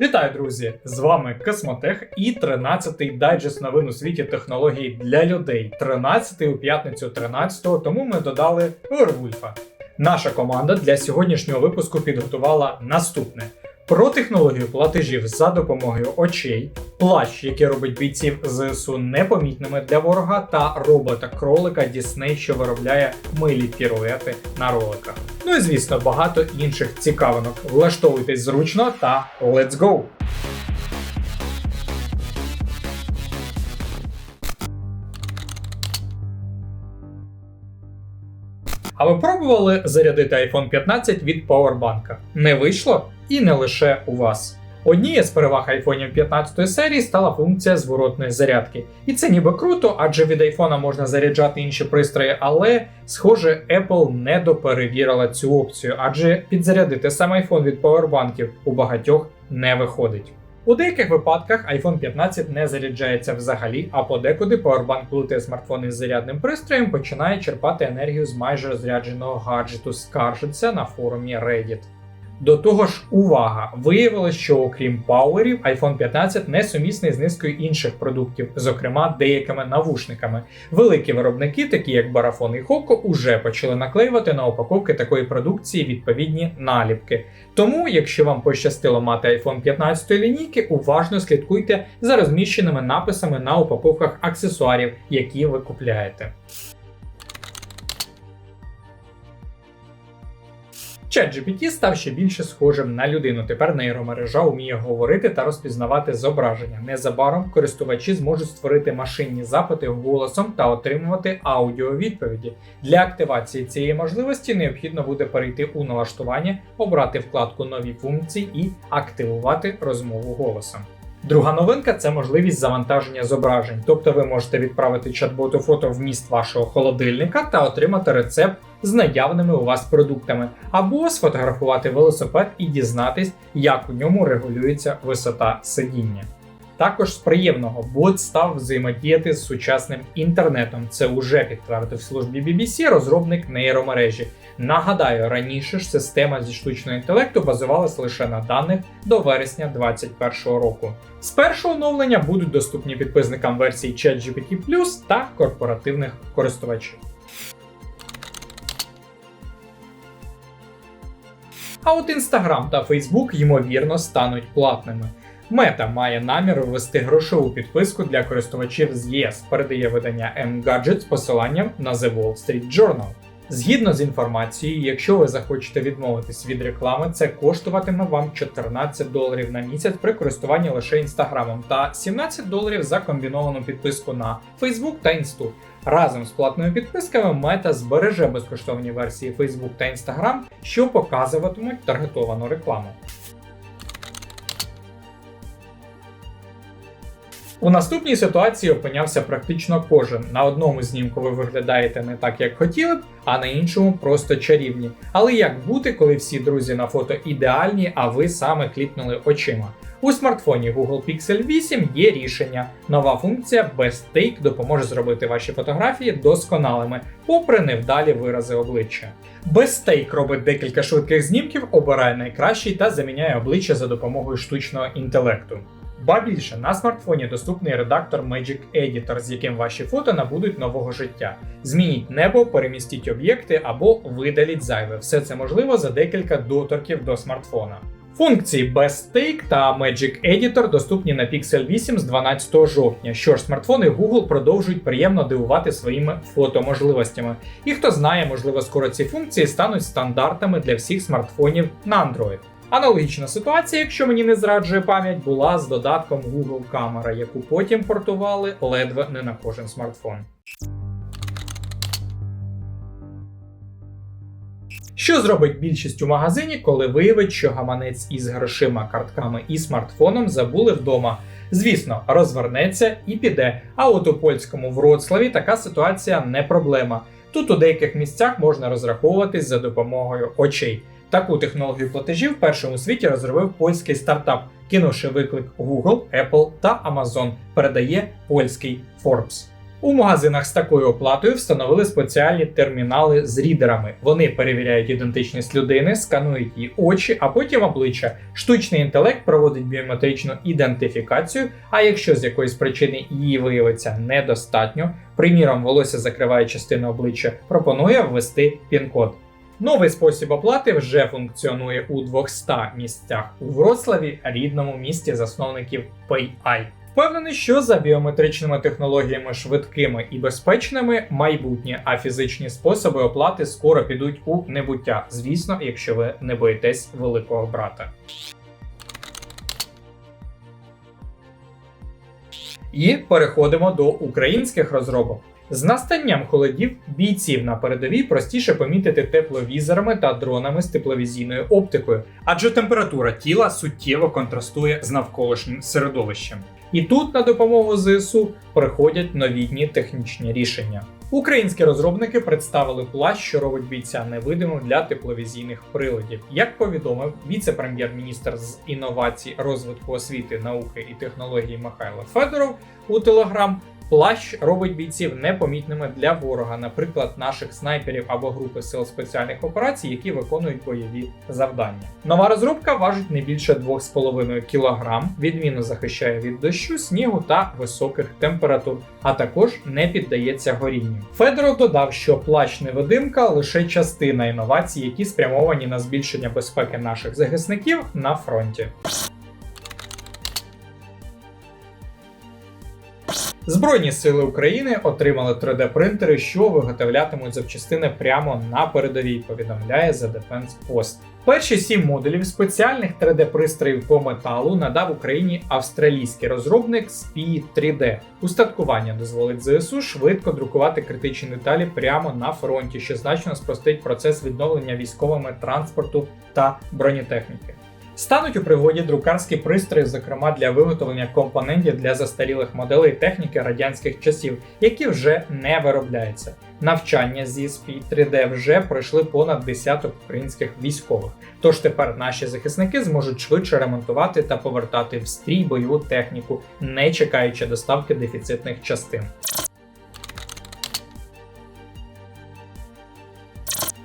Вітаю, друзі! З вами Космотех і 13-й дайджест новин у світі технологій для людей. 13-й у п'ятницю 13-го, тому ми додали Вервульфа. Наша команда для сьогоднішнього випуску підготувала наступне: про технологію платежів за допомогою очей, плащ, який робить бійців ЗСУ непомітними для ворога, та робота-кролика Disney, що виробляє милі піруети на роликах. Ну і звісно, багато інших цікавинок. Влаштовуйтесь зручно та let's go! А ви пробували зарядити iPhone 15 від Powerbank? Не вийшло? І не лише у вас. Однією з переваг iPhone 15 серії стала функція зворотної зарядки. І це ніби круто, адже від iPhone можна заряджати інші пристрої, але, схоже, Apple не доперевірила цю опцію, адже підзарядити сам iPhone від павербанків у багатьох не виходить. У деяких випадках iPhone 15 не заряджається взагалі, а подекуди Powerbank плутає смартфон із зарядним пристроєм, починає черпати енергію з майже розрядженого гаджету, скаржиться на форумі Reddit. До того ж, увага! Виявилось, що окрім пауерів, iPhone 15 не сумісний з низкою інших продуктів, зокрема деякими навушниками. Великі виробники, такі як Барафон і Хоко, уже почали наклеювати на упаковки такої продукції відповідні наліпки. Тому, якщо вам пощастило мати iPhone 15 лінійки, уважно слідкуйте за розміщеними написами на упаковках аксесуарів, які ви купляєте. ChatGPT став ще більше схожим на людину. Тепер нейромережа вміє говорити та розпізнавати зображення. Незабаром користувачі зможуть створити машинні запити голосом та отримувати аудіовідповіді. Для активації цієї можливості необхідно буде перейти у налаштування, обрати вкладку Нові функції і активувати розмову голосом. Друга новинка це можливість завантаження зображень, тобто ви можете відправити чат-боту фото вміст вашого холодильника та отримати рецепт з наявними у вас продуктами, або сфотографувати велосипед і дізнатись, як у ньому регулюється висота сидіння. Також з приємного бот став взаємодіяти з сучасним інтернетом. Це уже підтвердив службі BBC розробник нейромережі. Нагадаю, раніше ж система зі штучного інтелекту базувалась лише на даних до вересня 2021 року. З першого оновлення будуть доступні підписникам версії ChatGPT та корпоративних користувачів. А от Instagram та Facebook ймовірно стануть платними. Мета має намір ввести грошову підписку для користувачів з ЄС, передає видання M-Gadget з посиланням на The Wall Street Journal. Згідно з інформацією, якщо ви захочете відмовитись від реклами, це коштуватиме вам 14 доларів на місяць при користуванні лише інстаграмом та 17 доларів за комбіновану підписку на Facebook та Інсту. Разом з платними підписками Мета збереже безкоштовні версії Facebook та Instagram, що показуватимуть таргетовану рекламу. У наступній ситуації опинявся практично кожен. На одному знімку ви виглядаєте не так, як хотіли б, а на іншому просто чарівні. Але як бути, коли всі друзі на фото ідеальні, а ви саме кліпнули очима? У смартфоні Google Pixel 8 є рішення. Нова функція Best Take допоможе зробити ваші фотографії досконалими, попри невдалі вирази обличчя. Best Take робить декілька швидких знімків, обирає найкращий та заміняє обличчя за допомогою штучного інтелекту. Ба більше на смартфоні доступний редактор Magic Editor, з яким ваші фото набудуть нового життя. Змініть небо, перемістіть об'єкти або видаліть зайве. Все це можливо за декілька доторків до смартфона. Функції Best Take та Magic Editor доступні на Pixel 8 з 12 жовтня. Що ж, смартфони Google продовжують приємно дивувати своїми фотоможливостями. І хто знає, можливо, скоро ці функції стануть стандартами для всіх смартфонів на Android. Аналогічна ситуація, якщо мені не зраджує пам'ять, була з додатком Google Камера, яку потім портували ледве не на кожен смартфон. Що зробить більшість у магазині, коли виявить, що гаманець із грошима, картками і смартфоном забули вдома? Звісно, розвернеться і піде. А от у польському Вроцлаві така ситуація не проблема. Тут у деяких місцях можна розраховуватись за допомогою очей. Таку технологію платежів в першому світі розробив польський стартап, кинувши виклик Google, Apple та Amazon, передає польський Forbes. У магазинах з такою оплатою встановили спеціальні термінали з рідерами. Вони перевіряють ідентичність людини, сканують її очі, а потім обличчя. Штучний інтелект проводить біометричну ідентифікацію. А якщо з якоїсь причини її виявиться недостатньо, приміром, волосся закриває частину обличчя, пропонує ввести пін-код. Новий спосіб оплати вже функціонує у 200 місцях у Вроцлаві, рідному місті засновників PayEye. Впевнений, що за біометричними технологіями швидкими і безпечними майбутнє, а фізичні способи оплати скоро підуть у небуття. Звісно, якщо ви не боїтесь великого брата. І переходимо до українських розробок. З настанням холодів бійців на передовій простіше помітити тепловізорами та дронами з тепловізійною оптикою, адже температура тіла суттєво контрастує з навколишнім середовищем. І тут на допомогу ЗСУ приходять новітні технічні рішення. Українські розробники представили плащ, що робить бійця невидимим для тепловізійних приладів. Як повідомив віце-прем'єр-міністр з інновацій, розвитку освіти, науки і технологій Михайло Федоров у Телеграм, Плащ робить бійців непомітними для ворога, наприклад, наших снайперів або групи сил спеціальних операцій, які виконують бойові завдання. Нова розробка важить не більше 2,5 кг, відмінно захищає від дощу, снігу та високих температур, а також не піддається горінню. Федоров додав, що плащ невидимка лише частина інновацій, які спрямовані на збільшення безпеки наших захисників на фронті. Збройні сили України отримали 3D-принтери, що виготовлятимуть запчастини прямо на передовій, повідомляє The Defense Post. Перші сім модулів спеціальних 3D-пристроїв по металу надав Україні австралійський розробник SPI 3D. Устаткування дозволить ЗСУ швидко друкувати критичні деталі прямо на фронті, що значно спростить процес відновлення військовими транспорту та бронетехніки. Стануть у пригоді друкарські пристрої, зокрема для виготовлення компонентів для застарілих моделей техніки радянських часів, які вже не виробляються. Навчання зі SPI 3D вже пройшли понад десяток українських військових. Тож тепер наші захисники зможуть швидше ремонтувати та повертати в стрій бойову техніку, не чекаючи доставки дефіцитних частин.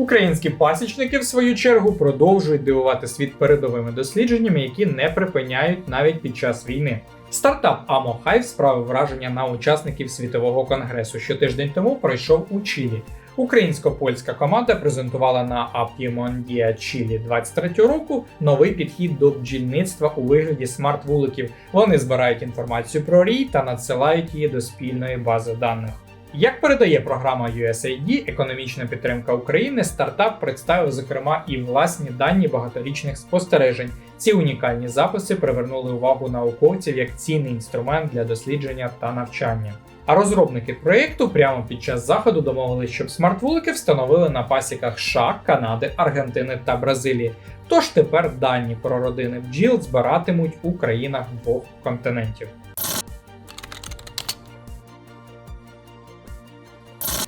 Українські пасічники, в свою чергу, продовжують дивувати світ передовими дослідженнями, які не припиняють навіть під час війни. Стартап Amo Hive справив враження на учасників світового конгресу, що тиждень тому пройшов у Чилі. Українсько-польська команда презентувала на Ап'ємондія Чилі 23 року новий підхід до бджільництва у вигляді смарт-вуликів. Вони збирають інформацію про рій та надсилають її до спільної бази даних. Як передає програма USAID, економічна підтримка України, стартап представив зокрема і власні дані багаторічних спостережень. Ці унікальні записи привернули увагу науковців як цінний інструмент для дослідження та навчання. А розробники проєкту прямо під час заходу домовились, щоб смарт-вулики встановили на пасіках США, Канади, Аргентини та Бразилії. Тож тепер дані про родини бджіл збиратимуть у країнах двох континентів.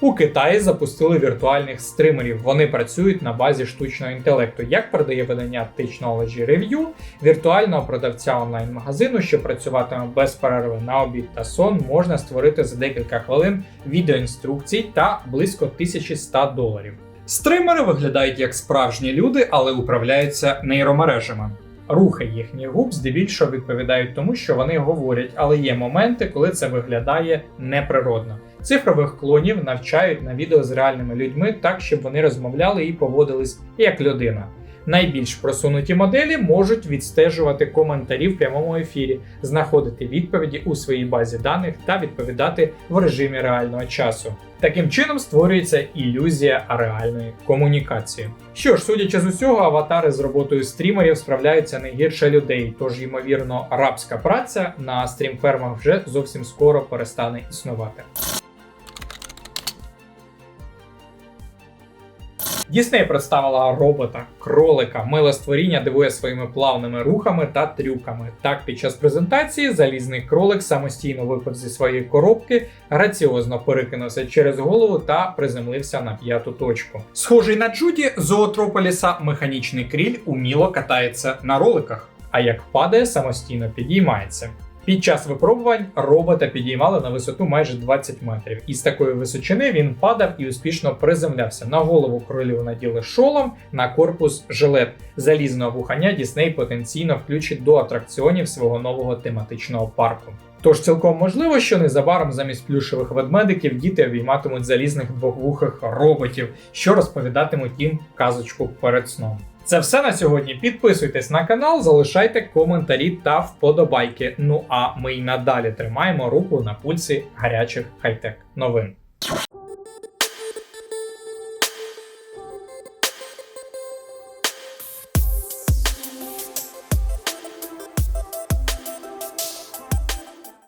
У Китаї запустили віртуальних стримерів. Вони працюють на базі штучного інтелекту. Як передає видання Technology Review, віртуального продавця онлайн-магазину, що працюватиме без перерви на обід та сон, можна створити за декілька хвилин відеоінструкцій та близько 1100 доларів. Стримери виглядають як справжні люди, але управляються нейромережами. Рухи їхніх губ здебільшого відповідають тому, що вони говорять, але є моменти, коли це виглядає неприродно. Цифрових клонів навчають на відео з реальними людьми так, щоб вони розмовляли і поводились як людина. Найбільш просунуті моделі можуть відстежувати коментарі в прямому ефірі, знаходити відповіді у своїй базі даних та відповідати в режимі реального часу. Таким чином створюється ілюзія реальної комунікації. Що ж, судячи з усього, аватари з роботою стрімерів справляються не гірше людей, тож, ймовірно, рабська праця на стрімфермах вже зовсім скоро перестане існувати. Дісней представила робота, кролика, миле створіння дивує своїми плавними рухами та трюками. Так, під час презентації залізний кролик самостійно випав зі своєї коробки, граціозно перекинувся через голову та приземлився на п'яту точку. Схожий на Джуді зоотрополіса механічний кріль уміло катається на роликах, а як падає, самостійно підіймається. Під час випробувань робота підіймали на висоту майже 20 метрів. І з такої височини він падав і успішно приземлявся. На голову кролів наділи шолом, на корпус жилет. Залізного вухання Дісней потенційно включить до атракціонів свого нового тематичного парку. Тож цілком можливо, що незабаром замість плюшевих ведмедиків діти обійматимуть залізних двохвухих роботів, що розповідатимуть їм казочку перед сном. Це все на сьогодні. Підписуйтесь на канал, залишайте коментарі та вподобайки. Ну а ми й надалі тримаємо руку на пульсі гарячих хай-тек новин.